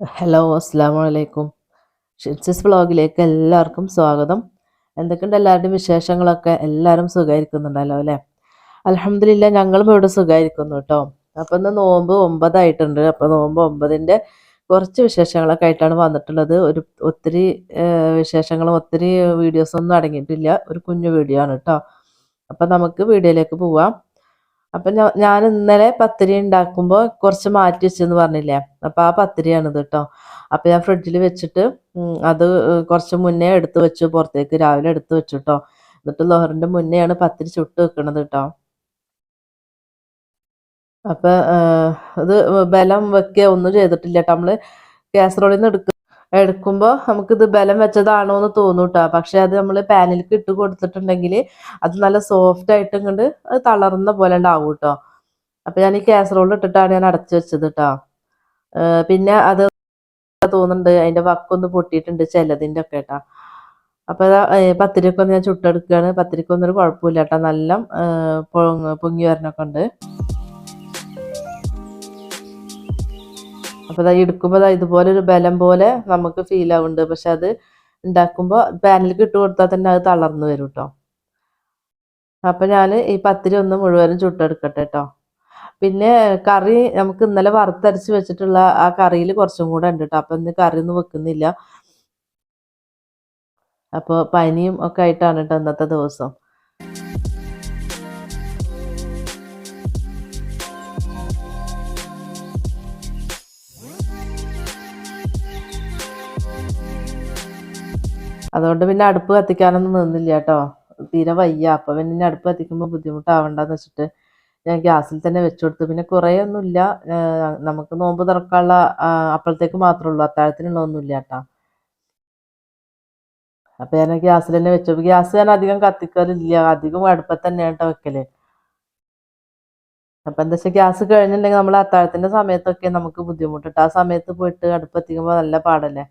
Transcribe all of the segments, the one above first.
Hello അസ്സാം വലൈക്കും ഷിൻസിസ് വ്ളോഗിലേക്ക് എല്ലാവർക്കും സ്വാഗതം. എന്തൊക്കെയുണ്ട് എല്ലാവരുടെയും വിശേഷങ്ങളൊക്കെ? എല്ലാവരും സുഖമായിരിക്കുന്നുണ്ടല്ലോ അല്ലേ? അലഹമില്ല ഞങ്ങളും ഇവിടെ സുഖമായിരിക്കുന്നു കേട്ടോ. അപ്പം ഇന്ന് നോമ്പ് ഒമ്പതായിട്ടുണ്ട്. അപ്പം നോമ്പ് ഒമ്പതിന്റെ കുറച്ച് വിശേഷങ്ങളൊക്കെ ആയിട്ടാണ് വന്നിട്ടുള്ളത്. ഒരു ഒത്തിരി വിശേഷങ്ങളും ഒത്തിരി വീഡിയോസൊന്നും അടങ്ങിയിട്ടില്ല. ഒരു കുഞ്ഞു വീഡിയോ ആണ് കേട്ടോ. അപ്പം നമുക്ക് വീഡിയോയിലേക്ക് പോവാം. അപ്പം ഞാൻ ഇന്നലെ പത്തിരി ഉണ്ടാക്കുമ്പോൾ കുറച്ച് മാറ്റി വെച്ചെന്ന് പറഞ്ഞില്ലേ? അപ്പൊ ആ പത്തിരിയാണിത് കേട്ടോ അപ്പൊ ഞാൻ ഫ്രിഡ്ജിൽ വെച്ചിട്ട് അത് കുറച്ച് മുന്നേ എടുത്ത് വെച്ചു. പുറത്തേക്ക് രാവിലെ എടുത്ത് വെച്ചു കേട്ടോ എന്നിട്ട് ലോഹറിന്റെ മുന്നെയാണ് പത്തിരി ചുട്ട് വെക്കണത് കേട്ടോ അപ്പം ഇത് ബലം വെക്കുക ഒന്നും ചെയ്തിട്ടില്ല കേട്ടോ നമ്മൾ കാസറോളിൽ നിന്ന് എടുക്കുക എടുക്കുമ്പോൾ നമുക്കിത് ബലം വെച്ചതാണോ എന്ന് തോന്നും കേട്ടോ പക്ഷെ അത് നമ്മൾ പാനിലേക്ക് ഇട്ട് കൊടുത്തിട്ടുണ്ടെങ്കിൽ അത് നല്ല സോഫ്റ്റ് ആയിട്ട് ഇങ്ങോട്ട് അത് തളർന്ന പോലെ ഉണ്ടാവും കേട്ടോ അപ്പം ഞാൻ ഈ കാസറോളിൽ ഇട്ടിട്ടാണ് ഞാൻ അടച്ചു വെച്ചത് കേട്ടോ പിന്നെ അത് തോന്നുന്നുണ്ട് അതിന്റെ വക്കൊന്ന് പൊട്ടിയിട്ടുണ്ട് ചിലതിന്റെ ഒക്കെ കേട്ടോ അപ്പോൾ പത്തിരിക്കൊന്ന് ഞാൻ ചുട്ടെടുക്കുകയാണ് പത്തിരിക്കൊന്നും ഒരു കുഴപ്പമില്ല കേട്ടോ നല്ല പൊങ്ങി വരണൊക്കെ ഉണ്ട്. അപ്പോൾ ഇതാ എടുക്കുമ്പോൾ ഇതുപോലെ ഒരു ബലം പോലെ നമുക്ക് ഫീൽ ആവുന്നുണ്ട്. പക്ഷെ അത് ഉണ്ടാക്കുമ്പോൾ പാനിലേക്ക് കൊടുത്താൽ തന്നെ അത് തളർന്നു വരും കേട്ടോ അപ്പം ഞാൻ ഈ പത്തിരി ഒന്ന് മുഴുവനും ചുട്ടെടുക്കട്ടെ കേട്ടോ പിന്നെ കറി നമുക്ക് ഇന്നലെ വറുത്തരച്ച് വെച്ചിട്ടുള്ള ആ കറിയിൽ കുറച്ചും കൂടെ ഉണ്ട് കേട്ടോ അപ്പം ഇന്ന് കറി ഒന്നും വെക്കുന്നില്ല. അപ്പോൾ പനിയും ഒക്കെ ആയിട്ടാണ് കേട്ടോ ഇന്നത്തെ ദിവസം. അതുകൊണ്ട് പിന്നെ അടുപ്പ് കത്തിക്കാനൊന്നും നിന്നില്ല കേട്ടോ. തീരെ വയ്യ. അപ്പം പിന്നെ അടുപ്പ് കത്തിക്കുമ്പോൾ ബുദ്ധിമുട്ടാവണ്ടെന്ന് വെച്ചിട്ട് ഞാൻ ഗ്യാസിൽ തന്നെ വെച്ചു കൊടുത്തു പിന്നെ കുറേ ഒന്നുമില്ല നമുക്ക് നോമ്പ് തുറക്കാനുള്ള അപ്പോഴത്തേക്ക് മാത്രമേ ഉള്ളൂ. അത്താഴത്തിനുള്ള ഒന്നുമില്ല കേട്ടോ. അപ്പം ഞാൻ ഗ്യാസിൽ തന്നെ വെച്ചു. ഗ്യാസ് ഞാൻ അധികം കത്തിക്കാറില്ല അധികം അടുപ്പത്ത് തന്നെയാണ് കേട്ടോ വെക്കൽ. അപ്പം എന്താ വെച്ചാൽ ഗ്യാസ് കഴിഞ്ഞിട്ടുണ്ടെങ്കിൽ നമ്മൾ അത്താഴത്തിന്റെ സമയത്തൊക്കെ നമുക്ക് ബുദ്ധിമുട്ടിട്ട് ആ സമയത്ത് പോയിട്ട് അടുപ്പത്തിക്കുമ്പോൾ നല്ല പാടല്ലേ?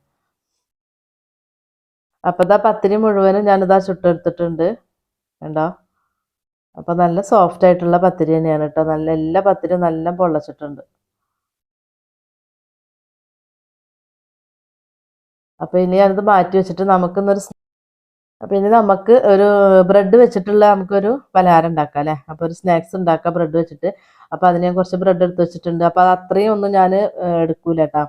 അപ്പോൾ ഇതാ പത്തിരി മുഴുവനും ഞാനിതാ ചുട്ടെടുത്തിട്ടുണ്ട്. കണ്ടോ? അപ്പോൾ നല്ല സോഫ്റ്റ് ആയിട്ടുള്ള പത്തിരി തന്നെയാണ് കേട്ടോ നല്ല എല്ലാ പത്തിരിയും നല്ല പൊള്ളച്ചിട്ടുണ്ട്. അപ്പോൾ ഇനി ഞാനിത് മാറ്റി വെച്ചിട്ട് നമുക്കിന്നൊരു അപ്പോൾ ഇനി നമുക്ക് ഒരു ബ്രെഡ് വെച്ചിട്ടുള്ള നമുക്കൊരു പലഹാരം ഉണ്ടാക്കാം അല്ലേ അപ്പോൾ ഒരു സ്നാക്സ് ഉണ്ടാക്കാം ബ്രെഡ് വെച്ചിട്ട്. അപ്പോൾ അതിന് ഞാൻ കുറച്ച് ബ്രെഡ് എടുത്ത് വെച്ചിട്ടുണ്ട്. അപ്പോൾ അത് അത്രയും ഒന്നും ഞാൻ എടുക്കൂല കേട്ടോ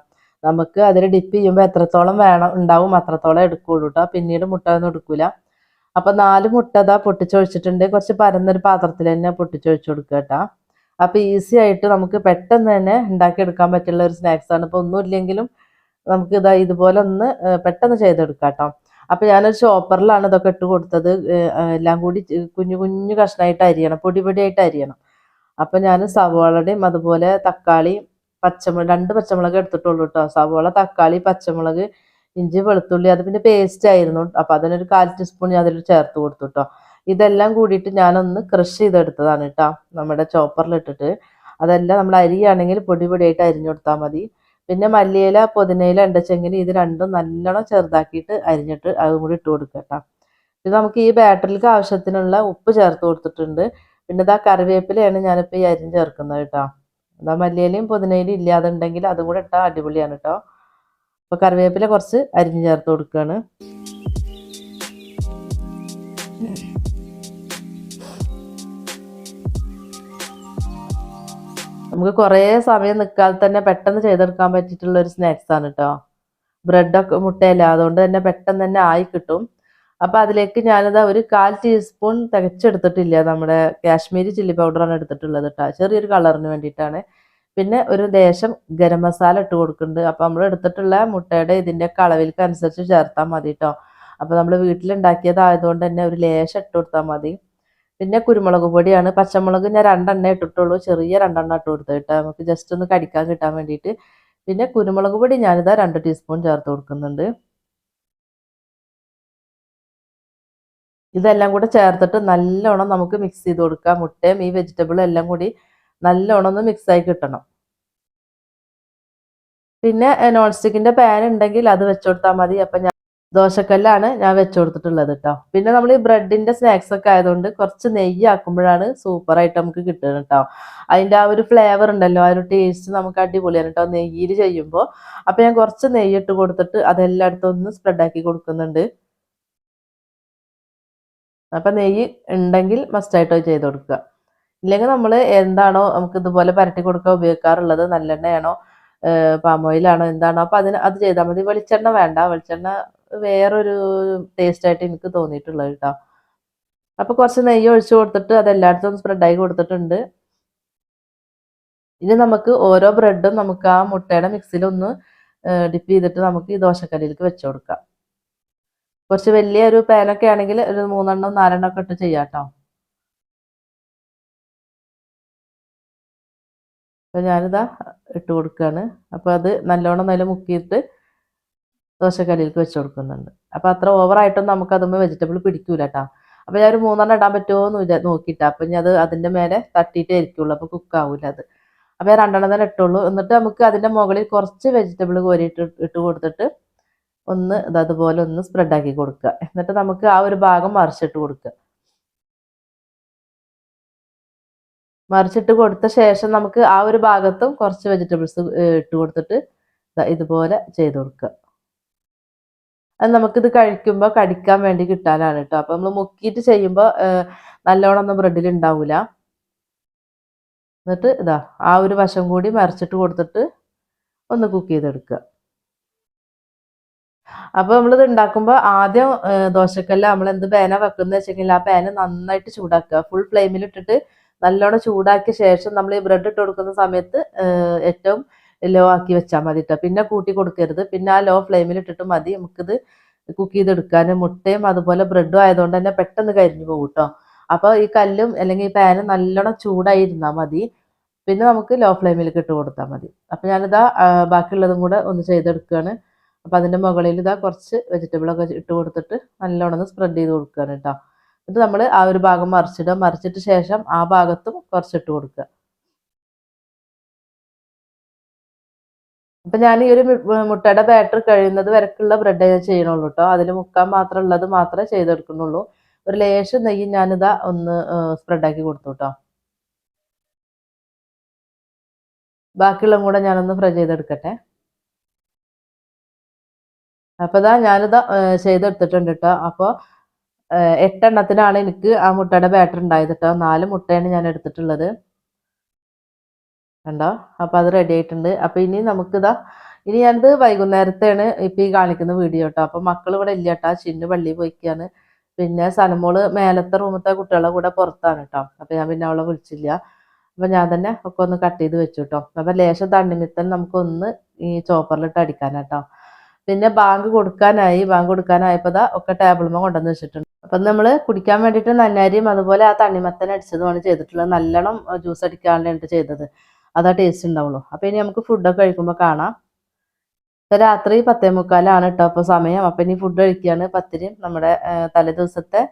നമുക്ക് അതിൽ ഡിപ്പ് ചെയ്യുമ്പോൾ എത്രത്തോളം വേണം ഉണ്ടാവും അത്രത്തോളം എടുക്കുള്ളൂ കേട്ടോ പിന്നീട് മുട്ട ഒന്നും എടുക്കൂല. അപ്പം നാല് മുട്ട അതാ പൊട്ടിച്ചൊഴിച്ചിട്ടുണ്ട്. കുറച്ച് പരന്നൊരു പാത്രത്തിൽ തന്നെ പൊട്ടിച്ചൊഴിച്ച് കൊടുക്കുക കേട്ടോ അപ്പോൾ ഈസി ആയിട്ട് നമുക്ക് പെട്ടെന്ന് തന്നെ ഉണ്ടാക്കിയെടുക്കാൻ പറ്റുള്ള ഒരു സ്നാക്സ് ആണ്. ഇപ്പോൾ ഒന്നുമില്ലെങ്കിലും നമുക്ക് ഇതാ ഇതുപോലെ ഒന്ന് പെട്ടെന്ന് ചെയ്തെടുക്കാം കേട്ടോ അപ്പം ഞാനൊരു ഷോപ്പറിലാണ് ഇതൊക്കെ ഇട്ട് കൊടുത്തത്. എല്ലാം കൂടി കുഞ്ഞു കുഞ്ഞു കഷ്ണമായിട്ട് അരിയണം. പൊടി പൊടിയായിട്ട് അരിയണം. അപ്പം ഞാൻ സവാളയുടെയും അതുപോലെ തക്കാളി പച്ചമുളക് രണ്ട് പച്ചമുളക് എടുത്തിട്ടുള്ളൂ കേട്ടോ സവോള തക്കാളി പച്ചമുളക് ഇഞ്ചി വെളുത്തുള്ളി അത് പിന്നെ പേസ്റ്റ് ആയിരുന്നു. അപ്പൊ അതിനൊരു കാൽ ടീസ്പൂൺ ഞാൻ അതിൽ ചേർത്ത് കൊടുത്തു കേട്ടോ ഇതെല്ലാം കൂടിയിട്ട് ഞാനൊന്ന് ക്രഷ് ചെയ്തെടുത്തതാണ് കേട്ടോ നമ്മുടെ ചോപ്പറിലിട്ടിട്ട് അതെല്ലാം നമ്മൾ അരിയാണെങ്കിൽ പൊടി പൊടിയായിട്ട് അരിഞ്ഞു കൊടുത്താൽ മതി. പിന്നെ മല്ലിയില പുതിനയില ഉണ്ടെച്ചെങ്കിൽ ഇത് രണ്ടും നല്ലോണം ചെറുതാക്കിയിട്ട് അരിഞ്ഞിട്ട് അതും കൂടി ഇട്ട് കൊടുക്കുക കേട്ടോ ഇത് നമുക്ക് ഈ ബാറ്ററിലേക്ക് ആവശ്യത്തിനുള്ള ഉപ്പ് ചേർത്ത് കൊടുത്തിട്ടുണ്ട്. പിന്നെ ഇതാ കറിവേപ്പിലയാണ് ഞാനിപ്പോൾ ഈ അരിഞ്ഞ് ചേർക്കുന്നത് കേട്ടോ എന്താ മല്ലിയിലയും പുതിനയിലും ഇല്ലാതുണ്ടെങ്കിൽ അതും കൂടെ ഇട്ടാൽ അടിപൊളിയാണ് കേട്ടോ അപ്പോൾ കറിവേപ്പില കുറച്ച് അരിഞ്ഞു ചേർത്ത് കൊടുക്കുകയാണ് നമുക്ക് കുറേ സമയം നിൽക്കാതെ തന്നെ പെട്ടെന്ന് ചെയ്തെടുക്കാൻ പറ്റിയിട്ടുള്ള ഒരു സ്നാക്സ് ആണ് കേട്ടോ ബ്രെഡൊക്കെ മുട്ടയല്ല അതുകൊണ്ട് തന്നെ പെട്ടെന്ന് തന്നെ ആയി കിട്ടും. അപ്പോൾ അതിലേക്ക് ഞാനത് ഒരു കാൽ ടീസ്പൂൺ തികച്ചെടുത്തിട്ടില്ല. നമ്മുടെ കാശ്മീരി ചില്ലി പൗഡറാണ് എടുത്തിട്ടുള്ളത് കേട്ടോ ചെറിയൊരു കളറിന് വേണ്ടിയിട്ടാണ്. പിന്നെ ഒരു ദേശം ഗരം മസാല ഇട്ട് കൊടുക്കുന്നുണ്ട്. അപ്പോൾ നമ്മൾ എടുത്തിട്ടുള്ള മുട്ടയുടെ ഇതിന്റെ കളവിൽക്ക് അനുസരിച്ച് ചേർത്താൽ മതി കേട്ടോ അപ്പോൾ നമ്മൾ വീട്ടിലുണ്ടാക്കിയതായതുകൊണ്ട് തന്നെ ഒരു ലേശം ഇട്ട് കൊടുത്താൽ മതി. പിന്നെ കുരുമുളക് പൊടിയാണ്. പച്ചമുളക് ഞാൻ രണ്ടെണ്ണ ഇട്ടിട്ടുള്ളൂ. ചെറിയ രണ്ടെണ്ണ ഇട്ട് കൊടുത്തു കേട്ടോ നമുക്ക് ജസ്റ്റ് ഒന്ന് കടിക്കാൻ കിട്ടാൻ വേണ്ടിയിട്ട്. പിന്നെ കുരുമുളക് പൊടി ഞാനിതാ രണ്ട് ടീസ്പൂൺ ചേർത്ത് കൊടുക്കുന്നുണ്ട്. ഇതെല്ലാം കൂടെ ചേർത്തിട്ട് നല്ലോണം നമുക്ക് മിക്സ് ചെയ്ത് കൊടുക്കാം. മുട്ടയും ഈ വെജിറ്റബിളും എല്ലാം കൂടി നല്ലോണം ഒന്ന് മിക്സായി കിട്ടണം. പിന്നെ നോൺ സ്റ്റിക്കിന്റെ പാൻ ഉണ്ടെങ്കിൽ അത് വെച്ചു കൊടുത്താൽ മതി. അപ്പം ഞാൻ ദോശക്കല്ലാണ് ഞാൻ വെച്ചു കൊടുത്തിട്ടുള്ളത് കേട്ടോ പിന്നെ നമ്മൾ ഈ ബ്രെഡിന്റെ സ്നാക്സ് ഒക്കെ ആയതുകൊണ്ട് കുറച്ച് നെയ്യ് ആക്കുമ്പോഴാണ് സൂപ്പർ ആയിട്ട് നമുക്ക് കിട്ടുന്നത് കേട്ടോ അതിന്റെ ആ ഒരു ഫ്ലേവർ ഉണ്ടല്ലോ ആ ഒരു ടേസ്റ്റ് നമുക്ക് അടിപൊളിയാണ് കേട്ടോ നെയ്യിൽ ചെയ്യുമ്പോൾ അപ്പൊ ഞാൻ കുറച്ച് നെയ്യ് ഇട്ട് കൊടുത്തിട്ട് അതെല്ലായിടത്തും ഒന്ന് സ്പ്രെഡ് ആക്കി കൊടുക്കുന്നുണ്ട്. അപ്പൊ നെയ്യ് ഉണ്ടെങ്കിൽ മസ്റ്റായിട്ട് ചെയ്ത് കൊടുക്കുക. ഇല്ലെങ്കിൽ നമ്മൾ എന്താണോ നമുക്ക് ഇതുപോലെ പരട്ടി കൊടുക്കാൻ ഉപയോഗിക്കാറുള്ളത് നല്ലെണ്ണയാണോ പാം ഓയിലാണോ എന്താണോ അപ്പം അതിന് അത് ചെയ്താൽ മതി. വെളിച്ചെണ്ണ വേണ്ട. വെളിച്ചെണ്ണ വേറൊരു ടേസ്റ്റായിട്ട് എനിക്ക് തോന്നിയിട്ടുള്ളത് കേട്ടോ. അപ്പോൾ കുറച്ച് നെയ്യ് ഒഴിച്ചു കൊടുത്തിട്ട് അത് എല്ലായിടത്തും സ്പ്രെഡായി കൊടുത്തിട്ടുണ്ട്. ഇനി നമുക്ക് ഓരോ ബ്രെഡും നമുക്ക് ആ മുട്ടയുടെ മിക്സിലൊന്ന് ഡിപ്പ് ചെയ്തിട്ട് നമുക്ക് ഈ ദോശക്കല്ലിലേക്ക് വെച്ചു കൊടുക്കാം. കുറച്ച് വലിയ ഒരു പാനൊക്കെ ആണെങ്കിൽ ഒരു മൂന്നെണ്ണം നാലെണ്ണം ഒക്കെ ഇട്ട് ചെയ്യാം കേട്ടോ അപ്പോൾ ഞാനിതാ ഇട്ട് കൊടുക്കുകയാണ് അപ്പോൾ അത് നല്ലോണം നല്ല മുക്കിയിട്ട് ദോശക്കല്ലിലേക്ക് വെച്ച് കൊടുക്കുന്നുണ്ട്. അപ്പോൾ അത്ര ഓവറായിട്ടൊന്നും നമുക്ക് അതുമ്പോൾ വെജിറ്റബിൾ പിടിക്കൂല കേട്ടോ അപ്പോൾ ഞാൻ ഒരു മൂന്നെണ്ണം ഇടാൻ പറ്റുമോ എന്ന് നോക്കിയിട്ടാ. അപ്പം ഞാൻ അത് അതിന്റെ മേലെ തട്ടിയിട്ടേ ഇരിക്കുള്ളൂ. അപ്പോൾ കുക്കാവൂല അത്. അപ്പോൾ ഞാൻ രണ്ടെണ്ണം തന്നെ ഇട്ടുള്ളൂ. എന്നിട്ട് നമുക്ക് അതിന്റെ മുകളിൽ കുറച്ച് വെജിറ്റബിൾ കോരിയിട്ട് ഇട്ട് കൊടുത്തിട്ട് ഒന്ന് ഇതുപോലെ ഒന്ന് സ്പ്രെഡാക്കി കൊടുക്കുക. എന്നിട്ട് നമുക്ക് ആ ഒരു ഭാഗം മറിച്ചിട്ട് കൊടുക്കുക. മറിച്ചിട്ട് കൊടുത്ത ശേഷം നമുക്ക് ആ ഒരു ഭാഗത്തും കുറച്ച് വെജിറ്റബിൾസ് ഇട്ട് കൊടുത്തിട്ട് ഇതുപോലെ ചെയ്ത് കൊടുക്കുക. അത് നമുക്കിത് കഴിക്കുമ്പോൾ കടിക്കാൻ വേണ്ടി കിട്ടാനാണ് കേട്ടോ. അപ്പം നമ്മൾ മുക്കിയിട്ട് ചെയ്യുമ്പോൾ നല്ലോണം ഒന്നും ബ്രെഡിൽ ഉണ്ടാവില്ല എന്നിട്ട് ഇതാ ആ ഒരു വശം കൂടി മറിച്ചിട്ട് കൊടുത്തിട്ട് ഒന്ന് കുക്ക് ചെയ്തെടുക്കുക. അപ്പോൾ നമ്മളിത് ഉണ്ടാക്കുമ്പോൾ ആദ്യം ദോശക്കല്ല നമ്മൾ എന്ത് പേന വെക്കുന്നത് വെച്ചെങ്കിൽ ആ പേന നന്നായിട്ട് ചൂടാക്കുക. ഫുൾ ഫ്ലെയിമിൽ ഇട്ടിട്ട് നല്ലോണം ചൂടാക്കിയ ശേഷം നമ്മൾ ഈ ബ്രെഡ് ഇട്ട് കൊടുക്കുന്ന സമയത്ത് ഏറ്റവും ലോ ആക്കി വെച്ചാൽ മതി കേട്ടോ പിന്നെ കൂട്ടി കൊടുക്കരുത്. പിന്നെ ആ ലോ ഫ്ലെയിമിൽ ഇട്ടിട്ട് മതി. നമുക്കിത് കുക്ക് ചെയ്തെടുക്കാൻ മുട്ടയും അതുപോലെ ബ്രെഡും ആയതുകൊണ്ട് തന്നെ പെട്ടെന്ന് കരിഞ്ഞു പോകും കേട്ടോ അപ്പോൾ ഈ കല്ലും അല്ലെങ്കിൽ ഈ പാനും നല്ലോണം ചൂടായി ഇരുന്നാൽ മതി. പിന്നെ നമുക്ക് ലോ ഫ്ലെയിമിൽ ഇട്ട് കൊടുത്താൽ മതി. അപ്പോൾ ഞാനിതാ ബാക്കിയുള്ളതും കൂടെ ഒന്ന് ചെയ്തെടുക്കുകയാണ് അപ്പോൾ അതിന്റെ മുകളിൽ ഇതാ കുറച്ച് വെജിറ്റബിളൊക്കെ ഇട്ട് കൊടുത്തിട്ട് നല്ലോണം സ്പ്രെഡ് ചെയ്ത് കൊടുക്കുകയാണ് കേട്ടോ എന്നിട്ട് നമ്മൾ ആ ഒരു ഭാഗം മറിച്ചിടുക. മറിച്ചിട്ട് ശേഷം ആ ഭാഗത്തും കുറച്ചിട്ട് കൊടുക്കുക. അപ്പം ഞാൻ ഈ ഒരു മുട്ടയുടെ ബാറ്റർ കഴിയുന്നത് വരക്കുള്ള ബ്രെഡ് ഞാൻ ചെയ്യണുള്ളൂ കേട്ടോ അതിൽ മുക്കാൻ മാത്രം ഉള്ളത് മാത്രമേ ചെയ്തെടുക്കുന്നുള്ളൂ. ഒരു ലേശം നെയ്യ് ഞാനിതാ ഒന്ന് സ്പ്രെഡാക്കി കൊടുത്തു കേട്ടോ ബാക്കിയുള്ളതും കൂടെ ഞാനൊന്ന് ഫ്രൈ ചെയ്തെടുക്കട്ടെ. അപ്പോൾ ഇതാ ഞാനിത് ചെയ്തെടുത്തിട്ടുണ്ട് കേട്ടോ അപ്പോൾ എട്ടെണ്ണത്തിനാണ് എനിക്ക് ആ മുട്ടയുടെ ബാറ്റർ ഉണ്ടായത് കേട്ടോ നാല് മുട്ടയാണ് ഞാൻ എടുത്തിട്ടുള്ളത്. കണ്ടോ? അപ്പോൾ അത് റെഡി ആയിട്ടുണ്ട്. അപ്പോൾ ഇനി നമുക്കിതാ ഇനി ഞാനിത് വൈകുന്നേരത്തെയാണ് ഇപ്പം ഈ കാണിക്കുന്ന വീഡിയോ കേട്ടോ അപ്പോൾ മക്കൾ ഇവിടെ ഇല്ല കേട്ടോ ചിന്നു പള്ളിയിൽ പോയിക്കാണ്. പിന്നെ സനമോൾ മേലത്തെ റൂമത്തെ കുട്ടികളെ കൂടെ പുറത്താണ് കേട്ടോ അപ്പോൾ ഞാൻ പിന്നെ അവളെ വിളിച്ചില്ല. അപ്പോൾ ഞാൻ തന്നെ ഒക്കെ ഒന്ന് കട്ട് ചെയ്ത് വെച്ചു കേട്ടോ അപ്പോൾ ലേശം തണ്ണിമിത്തൻ നമുക്കൊന്ന് ഈ ചോപ്പറിലിട്ട് അടിക്കാനാട്ടോ പിന്നെ ബാങ്ക് കൊടുക്കാനായി ബാങ്ക് കൊടുക്കാനായപ്പോൾ ദാ ഒക്കെ ടേബിൾമ കൊണ്ടുവന്ന് വെച്ചിട്ടുണ്ട്. അപ്പം നമ്മൾ കുടിക്കാൻ വേണ്ടിട്ട് നന്നാരിയും അതുപോലെ ആ തണ്ണിമത്തൻ അടിച്ചതുമാണ് ചെയ്തിട്ടുള്ളത്. നല്ലോണം ജ്യൂസ് അടിക്കാൻ അടിക്കാണ്ട് ചെയ്തത്. അതാ ടേസ്റ്റ് ഉണ്ടാവുള്ളൂ. അപ്പോൾ ഇനി നമുക്ക് ഫുഡൊക്കെ കഴിക്കുമ്പോൾ കാണാം. രാത്രി പത്തേ മുക്കാലാണ് കേട്ടോ അപ്പോൾ സമയം. അപ്പം ഇനി ഫുഡ് കഴിക്കുകയാണ് പത്തിരിയും നമ്മുടെ തലേ ദിവസത്തെ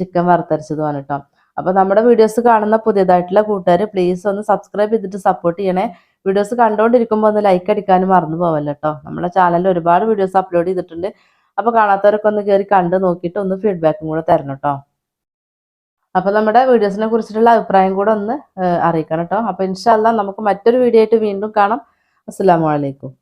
ചിക്കൻ വറുത്തരച്ചതുമാണ് കേട്ടോ അപ്പോൾ നമ്മുടെ വീഡിയോസ് കാണുന്ന പുതിയതായിട്ടുള്ള കൂട്ടുകാർ പ്ലീസ് ഒന്ന് സബ്സ്ക്രൈബ് ചെയ്തിട്ട് സപ്പോർട്ട് ചെയ്യണേ. വീഡിയോസ് കണ്ടുകൊണ്ടിരിക്കുമ്പോൾ ഒന്ന് ലൈക്ക് അടിക്കാനും മറന്നു പോവല്ലോ കേട്ടോ നമ്മുടെ ചാനലിൽ ഒരുപാട് വീഡിയോസ് അപ്ലോഡ് ചെയ്തിട്ടുണ്ട്. അപ്പോൾ കാണാത്തവരൊക്കെ ഒന്ന് കയറി കണ്ട് നോക്കിയിട്ട് ഒന്ന് ഫീഡ്ബാക്കും കൂടെ തരണം കേട്ടോ അപ്പോൾ നമ്മുടെ വീഡിയോസിനെ കുറിച്ചിട്ടുള്ള അഭിപ്രായം കൂടെ ഒന്ന് അറിയിക്കണം കേട്ടോ അപ്പോൾ ഇൻഷാല്ല നമുക്ക് മറ്റൊരു വീഡിയോ ആയിട്ട് വീണ്ടും കാണാം. അസ്സാം വലൈക്കും